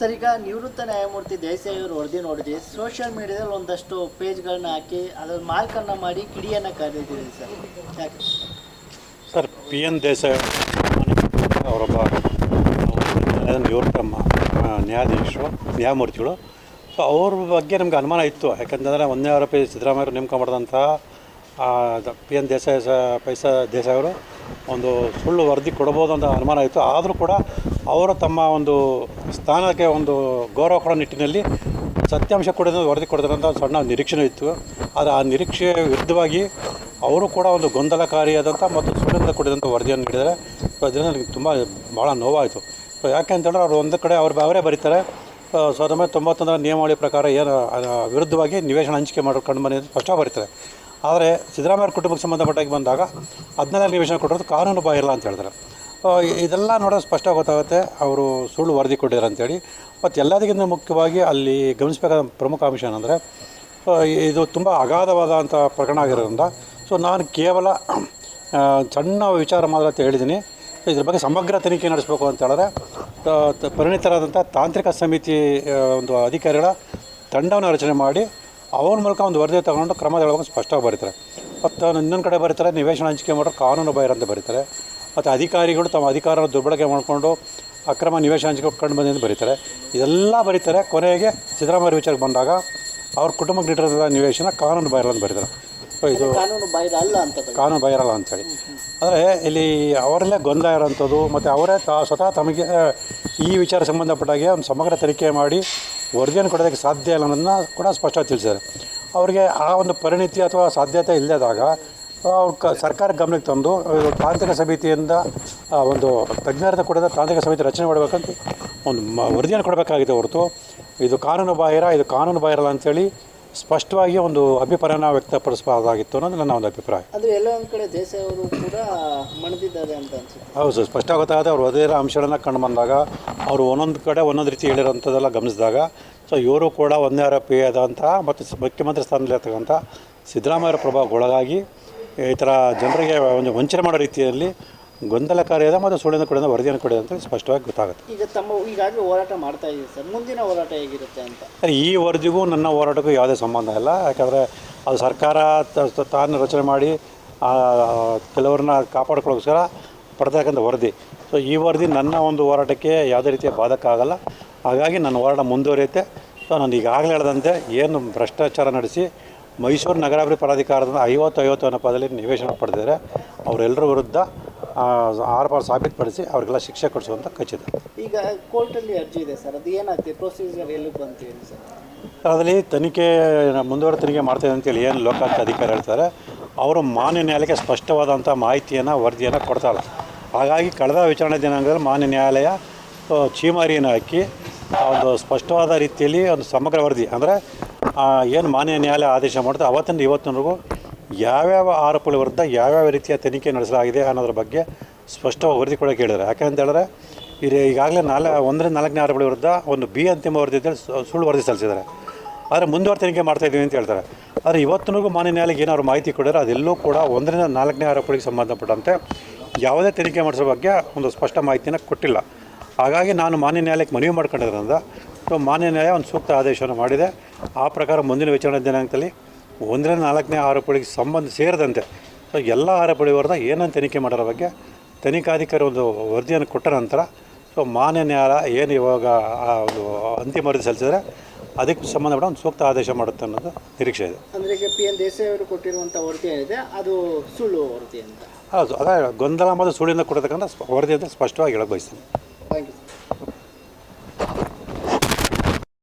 Sir ಈಗ ನಿವೃತ್ತ ನ್ಯಾಯಮೂರ್ತಿ ದೇಸಾಯಿ ಅವರು ವರದಿ ನೋಡಿದ್ವಿ ಸೋಷಿಯಲ್ ಮೀಡಿಯಾದಲ್ಲಿ ಒಂದಷ್ಟು ಪೇಜ್ಗಳನ್ನ ಹಾಕಿ ಅದ್ರ ಮಾಲ್ಕನ್ನ ಮಾಡಿ ಕಿಡಿಯನ್ನು ಕರೆದಿದ್ದೀರಿ ಸರ್. ಯಾಕೆ? ಸರ್ ಪಿ ಎನ್ ದೇಸಾಯಿ ಅವರೊಬ್ಬ ನಿವೃತ್ತ ಮ- ಆ, ನ್ಯಾಯಾಧೀಶರು ನ್ಯಾಯಮೂರ್ತಿಗಳು. ಸೊ ಅವ್ರ ಬಗ್ಗೆ ನಮ್ಗೆ ಅನುಮಾನ ಇತ್ತು. ಯಾಕಂತಂದರೆ ಒಂದನೇ ಆರೋಪಿ ಸಿದ್ದರಾಮಯ್ಯರು ನೇಮಕ ಮಾಡಿದಂಥ ಪಿ ಎನ್ ದೇಸಾಯಿ ಸ ಪೈಸ ದೇಸಾಯಿ ಅವರು ಒಂದು ಸುಳ್ಳು ವರದಿ ಕೊಡ್ಬೋದು ಅಂತ ಅನುಮಾನ ಇತ್ತು. ಆದರೂ ಕೂಡ ಅವರು ತಮ್ಮ ಒಂದು ಸ್ಥಾನಕ್ಕೆ ಒಂದು ಗೌರವ ಕೊಡೋ ನಿಟ್ಟಿನಲ್ಲಿ ಸತ್ಯಾಂಶ ಕೊಡೋದು ವರದಿ ಕೊಡ್ತಾರೆ ಅಂತ ಒಂದು ಸಣ್ಣ ನಿರೀಕ್ಷೆ ಇತ್ತು. ಆದರೆ ಆ ನಿರೀಕ್ಷೆಯ ವಿರುದ್ಧವಾಗಿ ಅವರು ಕೂಡ ಒಂದು ಗೊಂದಲಕಾರಿಯಾದಂಥ ಮತ್ತು ಸುಳ್ಳಿಂದ ಕೂಡಿದಂಥ ವರದಿಯನ್ನು ನೀಡಿದರೆ ಅದರಿಂದ ನನಗೆ ತುಂಬ ಭಾಳ ನೋವಾಯಿತು. ಸೊ ಯಾಕೆ ಅಂತಂದರೆ ಅವರು ಒಂದು ಕಡೆ ಅವ್ರು ಅವರೇ ಬರೀತಾರೆ. ಸಾವಿರದ ಒಂಬೈನೂರ ತೊಂಬತ್ತೊಂದರ ನಿಯಮಾವಳಿ ಪ್ರಕಾರ ಏನು ವಿರುದ್ಧವಾಗಿ ನಿವೇಶನ ಹಂಚಿಕೆ ಮಾಡೋ ಕಂಡು ಬಂದಿದ್ದು ಸ್ಪಷ್ಟ ಬರೀತಾರೆ. ಆದರೆ ಸಿದ್ದರಾಮಯ್ಯ ಕುಟುಂಬಕ್ಕೆ ಸಂಬಂಧಪಟ್ಟಾಗಿ ಬಂದಾಗ ಹದಿನಾಲ್ಕು ನಿವೇಶನ ಕೊಟ್ಟಿರೋದು ಕಾನೂನು ಬಾಹಿರಲ್ಲ ಅಂತ ಹೇಳ್ತಾರೆ. ಇದೆಲ್ಲ ನೋಡೋದು ಸ್ಪಷ್ಟ ಗೊತ್ತಾಗುತ್ತೆ. ಅವರು ಸುಳ್ಳು ವರದಿ ಕೊಟ್ಟಿದ್ದಾರೆ ಅಂತೇಳಿ. ಮತ್ತು ಎಲ್ಲದಕ್ಕಿಂತ ಮುಖ್ಯವಾಗಿ ಅಲ್ಲಿ ಗಮನಿಸಬೇಕಾದ ಪ್ರಮುಖ ಅಂಶ ಏನಂದರೆ ಇದು ತುಂಬ ಅಗಾಧವಾದಂಥ ಪ್ರಕರಣ ಆಗಿರೋದ್ರಿಂದ, ಸೊ ನಾನು ಕೇವಲ ಸಣ್ಣ ವಿಚಾರ ಮಾತ್ರ ಅಂತ ಹೇಳಿದ್ದೀನಿ. ಇದ್ರ ಬಗ್ಗೆ ಸಮಗ್ರ ತನಿಖೆ ನಡೆಸಬೇಕು ಅಂತ ಹೇಳಿದ್ರೆ ಪರಿಣಿತರಾದಂಥ ತಾಂತ್ರಿಕ ಸಮಿತಿ ಒಂದು ಅಧಿಕಾರಿಗಳ ತಂಡವನ್ನು ರಚನೆ ಮಾಡಿ ಅವ್ರ ಮೂಲಕ ಒಂದು ವರದಿ ತಗೊಂಡು ಕ್ರಮ ತಗೊಳ್ಳೋಕೆ ಸ್ಪಷ್ಟವಾಗಿ ಬರೀತಾರೆ. ಮತ್ತು ಇನ್ನೊಂದು ಕಡೆ ಬರೀತಾರೆ, ನಿವೇಶನ ಹಂಚಿಕೆ ಮಾಡೋರು ಕಾನೂನು ಬಾಹಿರ ಅಂತ ಬರೀತಾರೆ. ಮತ್ತು ಅಧಿಕಾರಿಗಳು ತಮ್ಮ ಅಧಿಕಾರವನ್ನು ದುರ್ಬಳಕೆ ಮಾಡಿಕೊಂಡು ಅಕ್ರಮ ನಿವೇಶ ಹಂಚಿಕೆ ಕಂಡು ಬಂದಿದ್ದು ಬರೀತಾರೆ. ಇದೆಲ್ಲ ಬರೀತಾರೆ. ಕೊನೆಗೆ ಸಿದ್ದರಾಮಯ್ಯ ವಿಚಾರಕ್ಕೆ ಬಂದಾಗ ಅವ್ರ ಕುಟುಂಬಕ್ಕೆ ನೀಡಿರೋದ ನಿವೇಶನ ಕಾನೂನು ಬಾಹಿರ ಅಂತ ಬರೀತಾರೆ. ಇದು ಕಾನೂನು ಬಾಹಿರ ಅಲ್ಲ ಅಂತ ಕಾನೂನು ಬಾಹಿರಲ್ಲ ಅಂತೇಳಿ ಆದರೆ ಇಲ್ಲಿ ಅವರಲ್ಲೇ ಗೊಂದಲ ಇರೋಂಥದ್ದು ಮತ್ತು ಅವರೇ ತಾ ಸ್ವತಃ ತಮಗೆ ಈ ವಿಚಾರ ಸಂಬಂಧಪಟ್ಟಾಗೆ ಒಂದು ಸಮಗ್ರ ತನಿಖೆ ಮಾಡಿ ವರದಿಯನ್ನು ಕೊಡೋದಕ್ಕೆ ಸಾಧ್ಯ ಇಲ್ಲ ಅನ್ನೋದನ್ನ ಕೂಡ ಸ್ಪಷ್ಟವಾಗಿ ತಿಳಿಸಿದ್ದಾರೆ. ಅವರಿಗೆ ಆ ಒಂದು ಪರಿಣಿತಿ ಅಥವಾ ಸಾಧ್ಯತೆ ಇಲ್ಲದಾಗ ಕ ಸರ್ಕಾರ ಗಮನಕ್ಕೆ ತಂದು ಇದು ತಾಂತ್ರಿಕ ಸಮಿತಿಯಿಂದ ಆ, ಒಂದು ತಜ್ಞರದ ಕೂಡ ತಾಂತ್ರಿಕ ಸಮಿತಿ ರಚನೆ ಮಾಡಬೇಕಂತ ಒಂದು ಮ ವರದಿಯನ್ನು ಕೊಡಬೇಕಾಗಿದೆ ಹೊರತು. ಇದು ಕಾನೂನು ಬಾಹಿರ ಇದು ಕಾನೂನು ಬಾಹಿರಲ್ಲ ಅಂತೇಳಿ ಸ್ಪಷ್ಟವಾಗಿ ಒಂದು ಅಭಿಪ್ರಾಯನ ವ್ಯಕ್ತಪಡಿಸಬಹುದಾಗಿತ್ತು ಅನ್ನೋದು ನನ್ನ ಒಂದು ಅಭಿಪ್ರಾಯ. ಅಂದರೆ ಎಲ್ಲೋ ಒಂದು ಕಡೆ ದೇಸಾಯಿ ಅವರು ಕೂಡ ಮಣಿದಿದ್ದಾರೆ ಅಂತ ಅನ್ಸುತ್ತೆ. ಹೌದು ಸರ್ ಸ್ಪಷ್ಟ ಗೊತ್ತಾಗುತ್ತೆ ಅವರು ಅದೇ ಅಂಶಗಳನ್ನ ಕಂಡು ಬಂದಾಗ ಅವರು ಒಂದೊಂದು ಕಡೆ ಒಂದೊಂದು ರೀತಿ ಹೇಳಿರೋಂಥದ್ದೆಲ್ಲ ಗಮನಿಸಿದಾಗ ಸೊ ಇವರು ಕೂಡ ಒಂದೇ ಆರೋಪಿ ಆದಂತಹ ಮತ್ತು ಸ- ಮುಖ್ಯಮಂತ್ರಿ ಸ್ಥಾನದಲ್ಲಿ ಇರ್ತಕ್ಕಂಥ ಸಿದ್ದರಾಮಯ್ಯ ಪ್ರಭಾವಕ್ಕೊಳಗಾಗಿ ಈ ಥರ ಜನರಿಗೆ ಒಂದು ವಂಚನೆ ಮಾಡೋ ರೀತಿಯಲ್ಲಿ ಗೊಂದಲಕಾರಿಯಾದ ಮತ್ತು ಸುಳ್ಳಿನ ಕೊಡಿದ ವರದಿಯನ್ನು ಕೊಡಿದೆ ಅಂತ ಸ್ಪಷ್ಟವಾಗಿ ಗೊತ್ತಾಗುತ್ತೆ. ಈಗ ತಮ್ಮ ಈಗಾಗಲೇ ಹೋರಾಟ ಮಾಡ್ತಾ ಇದ್ದೀವಿ ಸರ್. ಮುಂದಿನ ಹೋರಾಟ ಹೇಗಿರುತ್ತೆ ಅಂತ? ಸರ್ ಈ ವರದಿಗೂ ನನ್ನ ಹೋರಾಟಕ್ಕೂ ಯಾವುದೇ ಸಂಬಂಧ ಇಲ್ಲ. ಯಾಕಂದರೆ ಅದು ಸರ್ಕಾರ ತಾನು ರಚನೆ ಮಾಡಿ ಕೆಲವ್ರನ್ನ ಕಾಪಾಡ್ಕೊಳ್ಳೋಸ್ಕರ ಪಡೆದಕ್ಕಂಥ ವರದಿ. ಸೊ ಈ ವರದಿ ನನ್ನ ಒಂದು ಹೋರಾಟಕ್ಕೆ ಯಾವುದೇ ರೀತಿಯ ಬಾಧಕ ಆಗಲ್ಲ. ಹಾಗಾಗಿ ನನ್ನ ಹೋರಾಟ ಮುಂದುವರಿಯುತ್ತೆ. ಸೊ ನಾನು ಈಗಾಗಲೇ ಹೇಳ್ದಂತೆ ಏನು ಭ್ರಷ್ಟಾಚಾರ ನಡೆಸಿ ಮೈಸೂರು ನಗರಾಭಿವೃದ್ಧಿ ಪ್ರಾಧಿಕಾರದಿಂದ ಐವತ್ತು ಐವತ್ತು ಅನ್ನೋ ಪದದಲ್ಲಿ ನಿವೇಶನ ಪಡೆದಿದ್ದಾರೆ. ಅವರೆಲ್ಲರ ವಿರುದ್ಧ ಆರೋಪ ಸಾಬೀತುಪಡಿಸಿ ಅವರಿಗೆಲ್ಲ ಶಿಕ್ಷೆ ಕೊಡಿಸುವಂಥ ಖಚಿತ. ಈಗ ಕೋರ್ಟಲ್ಲಿ ಅರ್ಜಿ ಇದೆ ಸರ್. ಅದು ಏನಾಗ್ತದೆ? ಪ್ರೊಸೀಜರ್ ಎಲ್ಲಿ ಬಂತು ಏನು ಸರ್? ಅದರಲ್ಲಿ ತನಿಖೆ ಮುಂದುವರೆ ತನಿಖೆ ಮಾಡ್ತಾಯಿದೆ ಅಂತೇಳಿ ಏನು ಲೋಕಾಯುಕ್ತ ಅಧಿಕಾರಿ ಹೇಳ್ತಾರೆ. ಅವರು ಮಾನ್ಯ ನ್ಯಾಯಾಲಯಕ್ಕೆ ಸ್ಪಷ್ಟವಾದಂಥ ಮಾಹಿತಿಯನ್ನು ವರದಿಯನ್ನು ಕೊಡ್ತಾರೆ ಹಾಗಾಗಿ ಕಳೆದ ವಿಚಾರಣೆ ದಿನಾಂಕದಲ್ಲಿ ಮಾನ್ಯ ನ್ಯಾಯಾಲಯ ಛೀಮಾರಿಯನ್ನು ಚೀಮಾರಿಯನ್ನು ಹಾಕಿ ಒಂದು ಸ್ಪಷ್ಟವಾದ ರೀತಿಯಲ್ಲಿ ಒಂದು ಸಮಗ್ರ ವರದಿ ಅಂದರೆ ಏನು ಮಾನ್ಯ ನ್ಯಾಯಾಲಯ ಆದೇಶ ಮಾಡುತ್ತೆ ಅವತ್ತಿಂದ ಇವತ್ತಿನವರೆಗೂ ಯಾವ್ಯಾವ ಆರೋಪಗಳ ವಿರುದ್ಧ ಯಾವ್ಯಾವ ರೀತಿಯ ತನಿಖೆ ನಡೆಸಲಾಗಿದೆ ಅನ್ನೋದ್ರ ಬಗ್ಗೆ ಸ್ಪಷ್ಟವಾಗಿ ವರದಿ ಕೊಡೋಕೆ ಹೇಳಿದ್ದಾರೆ ಯಾಕೆಂತ ಹೇಳಿದ್ರೆ ಇದು ಈಗಾಗಲೇ ನಾಲ್ಕು ಒಂದರಿಂದ ನಾಲ್ಕನೇ ಆರೋಪಗಳ ವಿರುದ್ಧ ಒಂದು ಬಿ ಅಂತಿಮ ವರದಿ ಅಂತೇಳಿ ಸುಳ್ಳು ವರದಿ ಸಲ್ಲಿಸಿದ್ದಾರೆ. ಆದರೆ ಮುಂದುವರೆ ತನಿಖೆ ಮಾಡ್ತಾ ಇದ್ದೀವಿ ಅಂತ ಹೇಳ್ತಾರೆ. ಆದರೆ ಇವತ್ತಿನಗೂ ಮಾನ್ಯ ನ್ಯಾಯಾಲಯಕ್ಕೆ ಏನಾದ್ರು ಮಾಹಿತಿ ಕೊಡಿದ್ರೆ ಅದೆಲ್ಲೂ ಕೂಡ ಒಂದರಿಂದ ನಾಲ್ಕನೇ ಆರೋಪಗಳಿಗೆ ಸಂಬಂಧಪಟ್ಟಂತೆ ಯಾವುದೇ ತನಿಖೆ ಮಾಡಿಸೋ ಬಗ್ಗೆ ಒಂದು ಸ್ಪಷ್ಟ ಮಾಹಿತಿಯನ್ನು ಕೊಟ್ಟಿಲ್ಲ. ಹಾಗಾಗಿ ನಾನು ಮಾನ್ಯ ನ್ಯಾಯಾಲಯಕ್ಕೆ ಮನವಿ ಮಾಡ್ಕೊಂಡಿರೋದ್ರಿಂದ ಸೊ ಮಾನ್ಯ ನ್ಯಾಯ ಒಂದು ಸೂಕ್ತ ಆದೇಶವನ್ನು ಮಾಡಿದೆ. ಆ ಪ್ರಕಾರ ಮುಂದಿನ ವಿಚಾರಣೆ ದಿನಾಂಕದಲ್ಲಿ ಒಂದರಿಂದ ನಾಲ್ಕನೇ ಆರೋಪಗಳಿಗೆ ಸಂಬಂಧ ಸೇರದಂತೆ ಸೊ ಎಲ್ಲ ವಿರುದ್ಧ ಏನನ್ನು ತನಿಖೆ ಮಾಡೋರ ಬಗ್ಗೆ ತನಿಖಾಧಿಕಾರಿ ಒಂದು ವರದಿಯನ್ನು ಕೊಟ್ಟ ನಂತರ ಸೊ ಮಾನ್ಯ ನ್ಯಾಯಾಲಯ ಏನು ಇವಾಗ ಆ ಒಂದು ಅಂತಿಮ ವರದಿ ಸಲ್ಲಿಸಿದ್ರೆ ಅದಕ್ಕೆ ಸಂಬಂಧಪಟ್ಟ ಒಂದು ಸೂಕ್ತ ಆದೇಶ ಮಾಡುತ್ತೆ ಅನ್ನೋದು ನಿರೀಕ್ಷೆ ಇದೆ. ಅಂದರೆ ಈಗ ಪಿ ಎನ್ ದೇಸಾಯಿ ಅವರು ಕೊಟ್ಟಿರುವಂಥ ವರದಿ ಏನಿದೆ ಅದು ಸುಳ್ಳು ವರದಿ ಅಂತ. ಹೌದು ಅದೇ ಗೊಂದಲ ಮತ್ತು ಸುಳಿಯಿಂದ ಕೊಡತಕ್ಕಂಥ ವರದಿ ಅಂತ ಸ್ಪಷ್ಟವಾಗಿ ಹೇಳಕ್ ಬಯಸ್ತೀನಿ.